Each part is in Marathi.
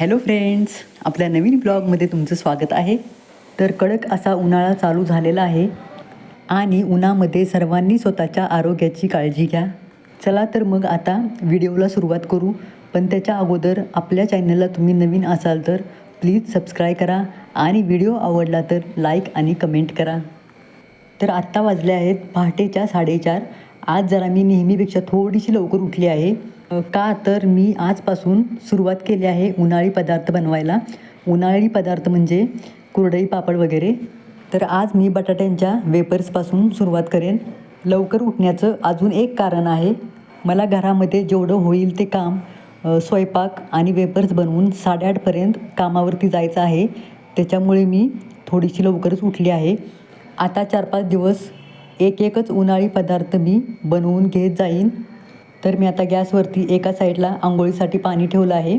हॅलो फ्रेंड्स आपल्या नवीन ब्लॉगमध्ये तुमचं स्वागत आहे. तर कडक असा उन्हाळा चालू झालेला आहे. आणि उन्हामध्ये सर्वांनी स्वतःच्या आरोग्याची काळजी घ्या. चला तर मग आता व्हिडिओला सुरुवात करू. पण त्याच्या अगोदर आपल्या चॅनलला तुम्ही नवीन असाल तर प्लीज सबस्क्राईब करा. आणि व्हिडिओ आवडला तर लाईक आणि कमेंट करा. तर आत्ता वाजले आहेत पहाटेच्या साडेचार. आज जरा मी नेहमीपेक्षा थोडीशी लवकर उठली आहे. का तर मी आजपासून सुरुवात केली आहे उन्हाळी पदार्थ बनवायला. उन्हाळी पदार्थ म्हणजे कुरडई पापड वगैरे. तर आज मी बटाट्यांच्या वेपर्सपासून सुरुवात करेन. लवकर उठण्याचं अजून एक कारण आहे मला घरामध्ये जेवढं होईल ते काम स्वयंपाक आणि वेपर्स बनवून साडेआठपर्यंत कामावरती जायचं आहे. त्याच्यामुळे मी थोडीशी लवकरच उठली आहे. आता चार पाच दिवस एक एकच उन्हाळी पदार्थ मी बनवून घेत जाईन. तर मी आता गॅसवरती एका साईडला आंघोळीसाठी पाणी ठेवलं आहे.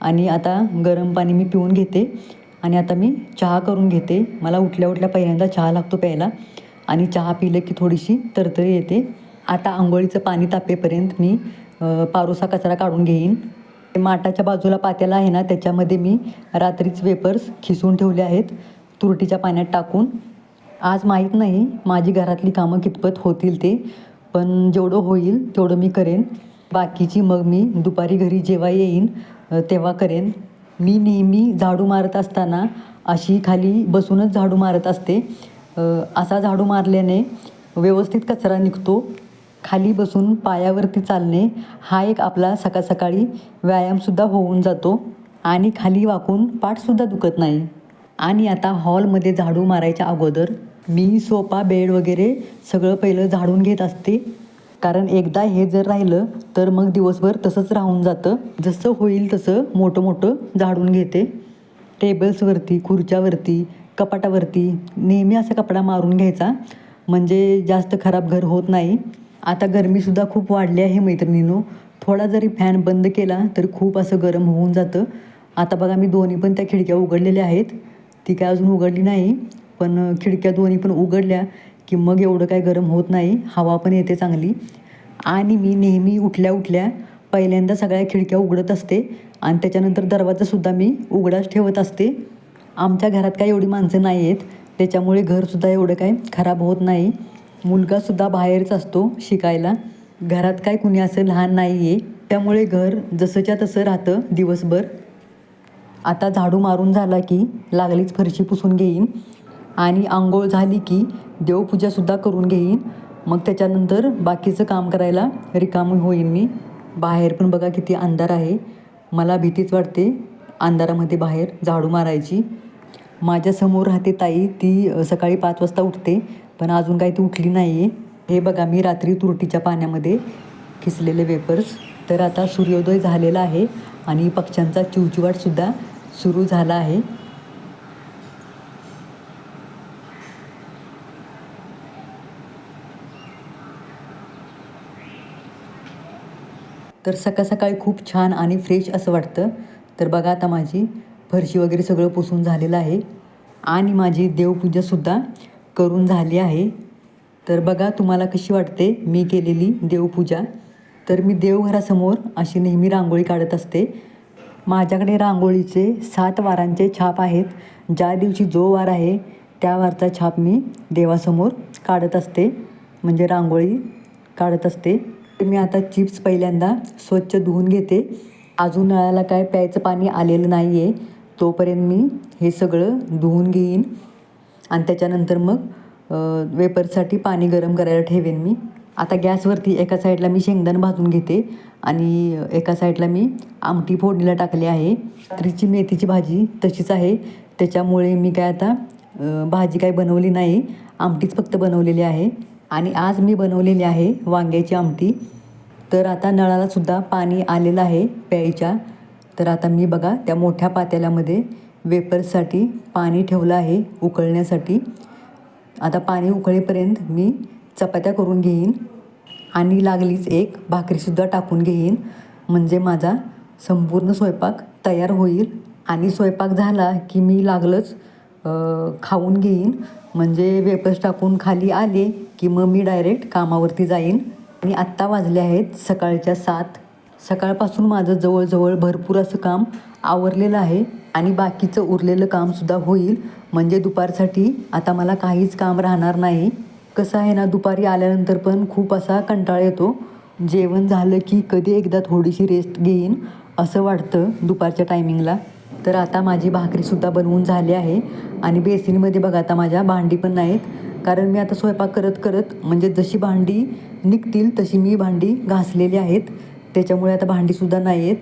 आणि आता गरम पाणी मी पिऊन घेते. आणि आता मी चहा करून घेते. मला उठल्या उठल्या पहिल्यांदा चहा लागतो प्यायला. आणि चहा पिलं की थोडीशी तरतरी येते. आता आंघोळीचं पाणी तापेपर्यंत मी पारोसा कचरा काढून घेईन. माटाच्या बाजूला पात्याला आहे ना त्याच्यामध्ये मी रात्रीच वेपर्स खिसून ठेवले आहेत. तुरटीच्या पाण्यात टाकून. आज माहीत नाही माझी घरातली कामं कितपत होतील ते. पण जेवढं होईल तेवढं मी करेन. बाकीची मग मी दुपारी घरी जेव्हा येईन तेव्हा करेन. मी नेहमी झाडू मारत असताना अशी खाली बसूनच झाडू मारत असते. असा झाडू मारल्याने व्यवस्थित कचरा निघतो. खाली बसून पायावरती चालणे हा एक आपला सकाळ सकाळी व्यायामसुद्धा होऊन जातो. आणि खाली वाकून पाठसुद्धा दुखत नाही. आणि आता हॉलमध्ये झाडू मारायच्या अगोदर मी सोफा बेड वगैरे सगळं पहिलं झाडून घेत असते. कारण एकदा हे जर राहिलं तर मग दिवसभर तसंच राहून जातं. जसं होईल तसं मोठं मोठं झाडून घेते. टेबल्सवरती खुर्च्यावरती कपाटावरती नेहमी असा कपडा मारून घ्यायचा. म्हणजे जास्त खराब घर होत नाही. आता गरमीसुद्धा खूप वाढली आहे मैत्रिणीनो. थोडा जरी फॅन बंद केला तरी खूप असं गरम होऊन जातं. आता बघा मी दोन्ही पण त्या खिडक्या उघडलेल्या आहेत. ती काय अजून उघडली नाही. पण खिडक्या दोन्ही पण उघडल्या की मग एवढं काय गरम होत नाही. हवा पण येते चांगली. आणि मी नेहमी उठल्या उठल्या पहिल्यांदा सगळ्या खिडक्या उघडत असते आणि त्याच्यानंतर दरवाजासुद्धा मी उघडाच ठेवत असते. आमच्या घरात काय एवढी माणसं नाही आहेत. त्याच्यामुळे घरसुद्धा एवढं काय खराब होत नाही. मुलगासुद्धा बाहेरच असतो शिकायला. घरात काय कुणी असं लहान नाही आहे त्यामुळे घर जसंच्या तसं राहतं दिवसभर. आता झाडू मारून झाला की लागलीच फरशी पुसून घेईन. आणि आंघोळ झाली की देवपूजासुद्धा करून घेईन. मग त्याच्यानंतर बाकीचं काम करायला रिकामी होईन मी. बाहेर पण बघा किती अंधार आहे. मला भीतीच वाटते अंधारामध्ये बाहेर झाडू मारायची. माझ्यासमोर राहते ताई. ती सकाळी पाच वाजता उठते पण अजून काही ती उठली नाही आहे हे बघा मी रात्री तुरटीच्या पाण्यामध्ये खिसलेले वेपर्स तर आता सूर्योदय झालेला आहे आणि पक्ष्यांचा चिवचिवाटसुद्धा सुरू झाला आहे. तर सकाळ सकाळी खूप छान आणि फ्रेश असं वाटतं. तर बघा आता माझी फरशी वगैरे सगळं पुसून झालेलं आहे. आणि माझी देवपूजासुद्धा करून झाली आहे. तर बघा तुम्हाला कशी वाटते मी केलेली देवपूजा. तर मी देवघरासमोर अशी नेहमी रांगोळी काढत असते. माझ्याकडे रांगोळीचे सात वारांचे छाप आहेत. ज्या दिवशी जो वार आहे त्या वारचा छाप मी देवासमोर काढत असते. म्हणजे रांगोळी काढत असते. मी आता चिप्स पहिल्यांदा स्वच्छ धुवून घेते. अजून नळाला काय प्यायचं पाणी आलेलं नाही आहे तोपर्यंत मी हे सगळं धुवून घेईन. आणि त्याच्यानंतर मग वेपरसाठी वेपर्ससाठी पाणी गरम करायला ठेवेन मी. आता गॅसवरती एका साईडला मी शेंगदाण भाजून घेते आणि एका साईडला मी आमटी फोडणीला टाकली आहे. रात्रीची मेथीची भाजी तशीच आहे. त्याच्यामुळे मी काय आता भाजी काय बनवली नाही. आमटीच फक्त बनवलेली आहे. आणि आज मी बनवलेली आहे वांग्याची आमटी. तर आता नळालासुद्धा पाणी आलेलं आहे प्यायच्या. तर आता मी बघा त्या मोठ्या पातेल्यामध्ये वेपर्ससाठी पाणी ठेवलं आहे उकळण्यासाठी. आता पाणी उकळेपर्यंत मी चपात्या करून घेईन आणि लागलीच एक भाकरीसुद्धा टाकून घेईन. म्हणजे माझा संपूर्ण स्वयंपाक तयार होईल आणि स्वयंपाक झाला की मी लागलंच खाऊन घेईन. म्हणजे वेपर्स टाकून खाली आले की मग मी डायरेक्ट कामावरती जाईन. आणि आत्ता वाजले आहेत सकाळच्या सात. सकाळपासून माझं जवळजवळ भरपूर असं काम आवरलेलं आहे आणि बाकीचं उरलेलं कामसुद्धा होईल. म्हणजे दुपारसाठी आता मला काहीच काम राहणार नाही. कसं आहे ना दुपारी आल्यानंतर पण खूप असा कंटाळा येतो. जेवण झालं की कधी एकदा थोडीशी रेस्ट घेईन असं वाटतं दुपारच्या टायमिंगला तर आता माझी भाकरीसुद्धा बनवून झाली आहे. आणि बेसिनमध्ये बघा आता माझ्या भांडी पण नाहीत. कारण मी आता स्वयंपाक करत करत म्हणजे जशी भांडी निघतील तशी मी भांडी घासलेली आहेत. त्याच्यामुळे आता भांडीसुद्धा नाही आहेत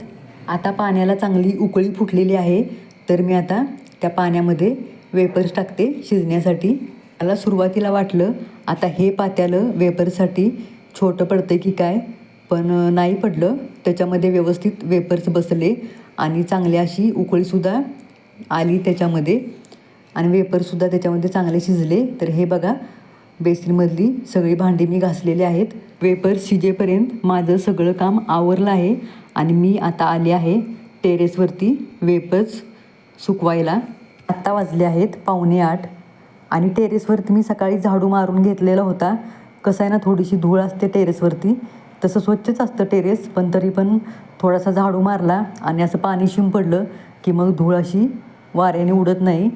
आता पाण्याला चांगली उकळी फुटलेली आहे. तर मी आता त्या पाण्यामध्ये वेपर्स टाकते शिजण्यासाठी. मला सुरुवातीला वाटलं आता हे पात्यालं वेपर्ससाठी छोटं पडतं की काय? पण नाही पडलं. त्याच्यामध्ये व्यवस्थित वेपर्स बसले. आणि चांगली अशी उकळीसुद्धा आली त्याच्यामध्ये. आणि वेपरसुद्धा त्याच्यामध्ये चांगले शिजले. तर हे बघा बेसिनमधली सगळी भांडी मी घासलेली आहेत. वेपर शिजेपर्यंत माझं सगळं काम आवरलं आहे. आणि मी आता आले आहे टेरेसवरती वेपर्स सुकवायला. आत्ता वाजले आहेत पावणे आठ. आणि टेरेसवरती मी सकाळी झाडू मारून घेतलेला होता. कसं आहे ना थोडीशी धूळ असते टेरेसवरती तसं स्वच्छच असतं टेरेस पण तरी पण थोडासा झाडू मारला आणि असं पाणी शिंपडलं की मग धूळ अशी वाऱ्याने उडत नाही.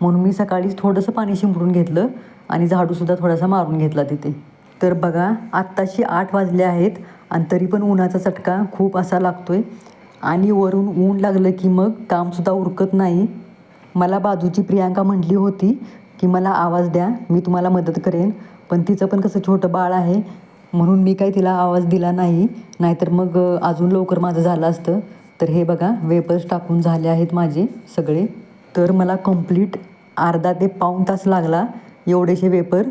म्हणून मी सकाळीच थोडंसं पाणी शिंपडून घेतलं आणि झाडूसुद्धा थोडासा मारून घेतला तिथे. तर बघा आत्ताशी आठ वाजले आहेत आणि तरी पण उन्हाचा चटका खूप असा लागतो आहे आणि वरून ऊन लागलं की मग कामसुद्धा उरकत नाही. मला बाजूची प्रियांका म्हटली होती की मला आवाज द्या मी तुम्हाला मदत करेन. पण तिचं पण कसं छोटं बाळ आहे म्हणून मी काही तिला आवाज दिला नाही. नाहीतर मग अजून लवकर माझं झालं असतं. तर हे बघा वेपर्स टाकून झाले आहेत माझे सगळे. तर मला कंप्लीट अर्धा ते पाऊण तास लागला एवढेसे वेपर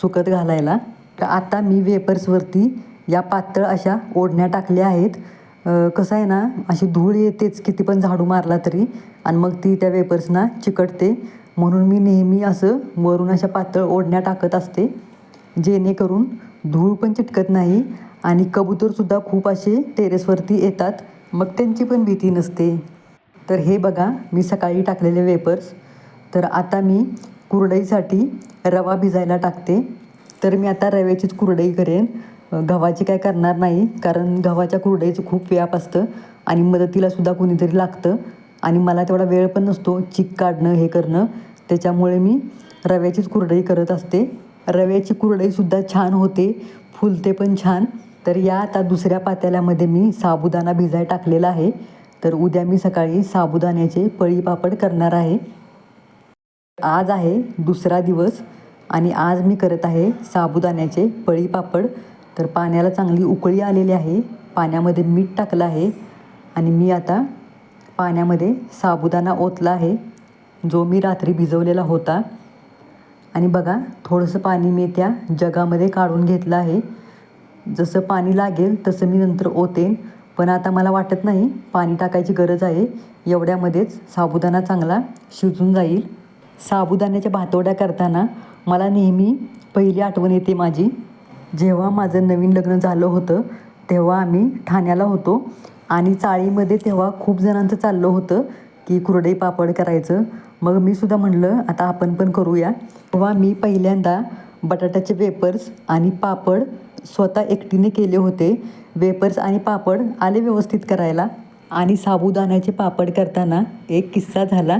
सुकत घालायला. तर आता मी वेपर्सवरती या पातळ अशा ओढण्या टाकल्या आहेत. कसं आहे ना अशी धूळ येतेच किती पण झाडू मारला तरी. आणि मग ती त्या वेपर्सना चिकटते. म्हणून मी नेहमी असं वरून अशा पातळ ओढण्या टाकत असते. जेणेकरून धूळ पण चिटकत नाही आणि कबूतरसुद्धा खूप असे टेरेसवरती येतात. मग त्यांची पण भीती नसते. तर हे बघा मी सकाळी टाकलेले वेपर्स. तर आता मी कुरडईसाठी रवा भिजायला टाकते. तर मी आता रव्याचीच कुरडई करेन. गव्हाची काय करणार नाही कारण गव्हाच्या कुरडईचं खूप व्याप असतं आणि मदतीला सुद्धा कोणीतरी लागतं. आणि मला तेवढा वेळ पण नसतो चिक काढणं हे करणं. त्याच्यामुळे मी रव्याचीच कुरडई करत असते. रव्याची कुरडईसुद्धा छान होते. फुलते पण छान. तर या आता दुसऱ्या पातेल्यामध्ये मी साबुदाणा भिजाय टाकलेला आहे. तर उद्या मी सकाळी साबुदाण्याचे पळी पापड करणार आहे. आज आहे दुसरा दिवस आणि आज मी करत आहे साबुदाण्याचे पळी पापड. तर पाण्याला चांगली उकळी आलेली आहे. पाण्यामध्ये मीठ टाकलं आहे आणि मी आता पाण्यामध्ये साबुदाणा ओतला आहे. जो मी रात्री भिजवलेला होता. आणि बघा थोडंसं पाणी मी त्या जगामध्ये काढून घेतलं आहे. जसं पाणी लागेल तसं मी नंतर ओतेन. पण आता मला वाटत नाही पाणी टाकायची गरज आहे. एवढ्यामध्येच साबुदाणा चांगला शिजून जाईल. साबुदाण्याच्या भातोड्या करताना मला नेहमी पहिली आठवण येते माझी. जेव्हा माझं नवीन लग्न झालं होतं तेव्हा आम्ही ठाण्याला होतो. आणि चाळीमध्ये तेव्हा खूप जणांचं चाललं होतं की कुरडई पापड करायचं. मग मी सुद्धा म्हणलं आता आपण पण करूया. तेव्हा मी पहिल्यांदा बटाट्याचे वेपर्स आणि पापड स्वतः एकटीने केले होते. वेपर्स आणि पापड आले व्यवस्थित करायला. आणि साबुदाण्याचे पापड करताना एक किस्सा झाला.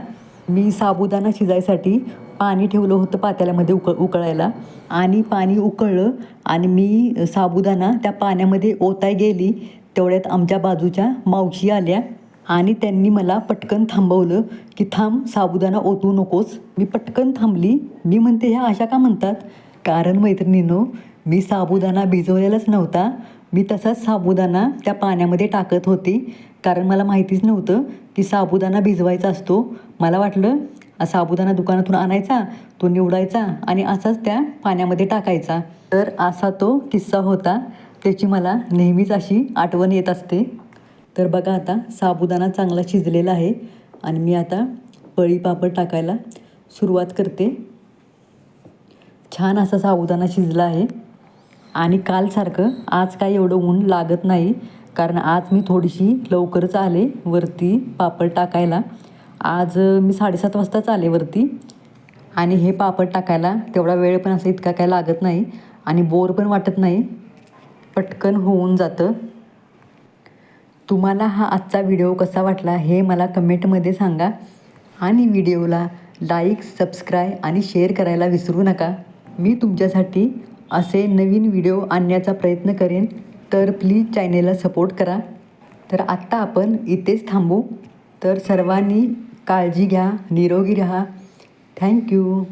मी साबुदाणा शिजायसाठी पाणी ठेवलं होतं पातेल्यामध्ये उकळ उकळायला. आणि पाणी उकळलं आणि मी साबुदाणा त्या पाण्यामध्ये ओताय गेली. तेवढ्यात आमच्या बाजूच्या मावशी आल्या. आणि त्यांनी मला पटकन थांबवलं की थांब साबुदाणा ओतू नकोस. मी पटकन थांबली. मी म्हणते ह्या अशा का म्हणतात? कारण मैत्रिणीनो मी साबुदाणा भिजवलेलाच नव्हता. मी तसाच साबुदाणा त्या पाण्यामध्ये टाकत होती. कारण मला माहितीच नव्हतं की साबुदाणा भिजवायचा असतो. मला वाटलं साबुदाणा दुकानातून आणायचा तो निवडायचा आणि असाच त्या पाण्यामध्ये टाकायचा. तर असा तो किस्सा होता. त्याची मला नेहमीच अशी आठवण येत असते. तर बघा आता साबुदाणा चांगला शिजलेला आहे आणि मी आता पळी पापड टाकायला सुरुवात करते. छान असा साबुदाणा शिजला आहे. आणि कालसारखं आज काय एवढं ऊन लागत नाही कारण आज मी थोडीशी लवकरच आले वरती पापड टाकायला. आज मी साडेसात वाजताच आले वरती. आणि हे पापड टाकायला तेवढा वेळ पण असं इतका काय लागत नाही आणि बोर पण वाटत नाही. पटकन होऊन जातं. तुम्हाला हा आजचा व्हिडिओ कसा वाटला हे मला कमेंटमध्ये सांगा. आणि व्हिडिओला लाईक सबस्क्राईब आणि शेअर करायला विसरू नका. मी तुमच्यासाठी असे नवीन व्हिडिओ आणण्याचा प्रयत्न करेन. तर प्लीज चॅनेलला सपोर्ट करा. तर आत्ता आपण इथेच थांबू. तर सर्वांनी काळजी घ्या निरोगी राहा. थँक्यू